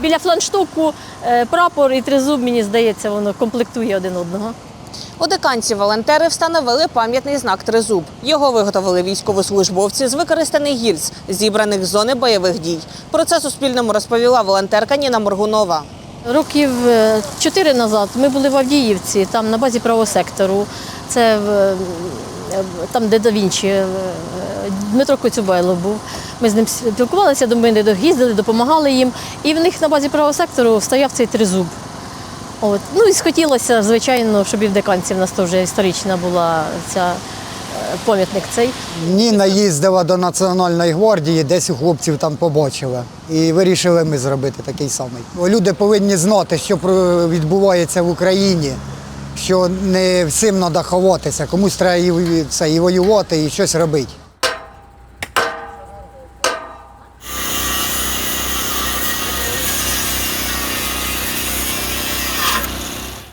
біля фланштоку е, прапор і тризуб, мені здається, воно комплектує один одного. У диканці волонтери встановили пам'ятний знак Тризуб. Його виготовили військовослужбовці з використаних гільз, зібраних з зони бойових дій. Про це Суспільному розповіла волонтерка Ніна Моргунова. Років е, чотири назад ми були в Авдіївці, там на базі правого сектору. Це е, там, де Да Вінчі, е, Дмитро Коцюбайло був. Ми з ним спілкувалися, до мене їздили, допомагали їм. І в них на базі правого сектору стояв цей тризуб. От. Ну і схотілося, звичайно, щоб і в деканці в нас теж історична була ця е, пам'ятник цей. Ніна їздила до Національної гвардії, десь хлопців там побачила. І вирішили ми зробити такий самий. Люди повинні знати, що відбувається в Україні, що не всім треба ховатися, комусь треба і, це, і воювати, і щось робити.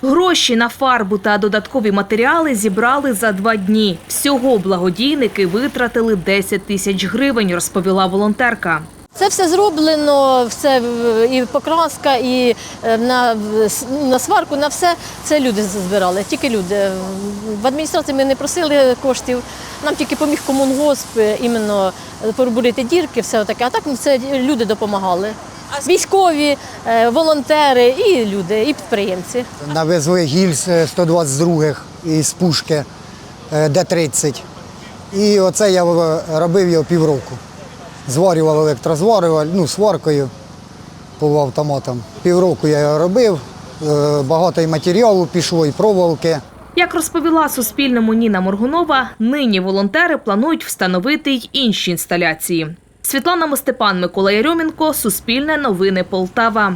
Гроші на фарбу та додаткові матеріали зібрали за два дні. Всього благодійники витратили 10 тисяч гривень, розповіла волонтерка. Це все зроблено, все і покраска, і е, на, на сварку, на все це люди збирали, тільки люди. В адміністрації ми не просили коштів, нам тільки поміг комунгосп е, іменно пробурити дірки, все таке. А так ну, це люди допомагали. Військові, е, волонтери і люди, і підприємці. Навезли гільз е, 122-х із пушки е, Д-30. І оце я е, робив його півроку. Зварював електрозварюваль, ну, сваркою по автоматам. Півроку я його робив, е, багато і матеріалу пішло, і проволоки. Як розповіла Суспільному Ніна Моргунова, нині волонтери планують встановити й інші інсталяції. Світлана Мостепан, Микола Ярьомінко, Суспільне новини Полтава.